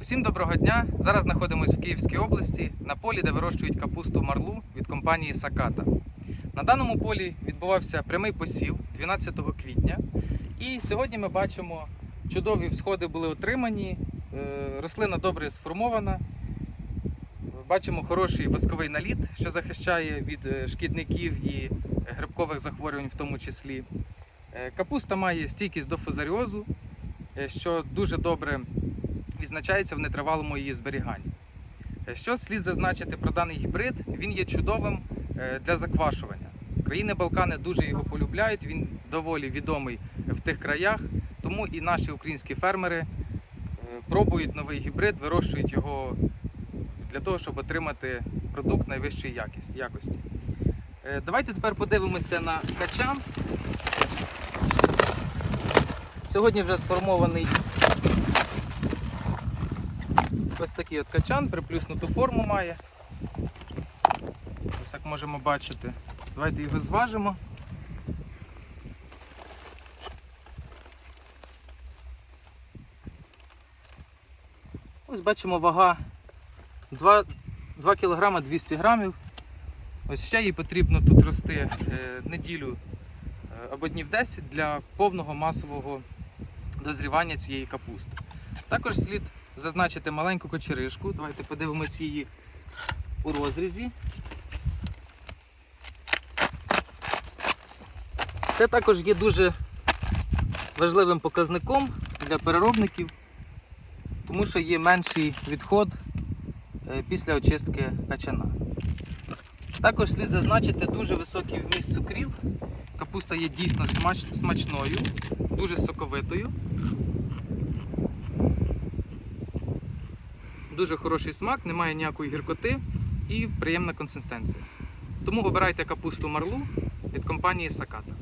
Усім доброго дня! Зараз знаходимося в Київській області на полі, де вирощують капусту марлу від компанії Саката. На даному полі відбувався прямий посів 12 квітня. І сьогодні ми бачимо, чудові всходи були отримані, е, рослина добре сформована. Бачимо хороший восковий наліт, що захищає від е, шкідників і грибкових захворювань в тому числі. Е, Капуста має стійкість до фузаріозу, що дуже добре відзначається в нетривалому її зберіганні. Е, Що слід зазначити про даний гібрид? Він є чудовим е, для заквашування. Країни Балкани дуже його полюбляють, він доволі відомий в тих краях, тому і наші українські фермери е, пробують новий гібрид, вирощують його для того, щоб отримати продукт найвищої якості. Давайте тепер подивимося на качан. Сьогодні вже сформований Ось такий от качан, приплюснуту форму має. Ось як можемо бачити. Давайте його зважимо. Ось бачимо вага 2, 2 кг 200 грамів. Ось ще їй потрібно тут рости е, неділю е, або днів 10 для повного масового дозрівання цієї капусти. Також слід зазначити маленьку кочеришку. Давайте подивимось її у розрізі. Це також є дуже важливим показником для переробників, тому що є менший відход е, після очистки качана. Також слід зазначити дуже високий вміст цукрів. Капуста є дійсно смач- смачною, дуже соковитою. Дуже хороший смак, немає ніякої гіркоти і приємна консистенція. Тому обирайте капусту марлу від компанії Саката.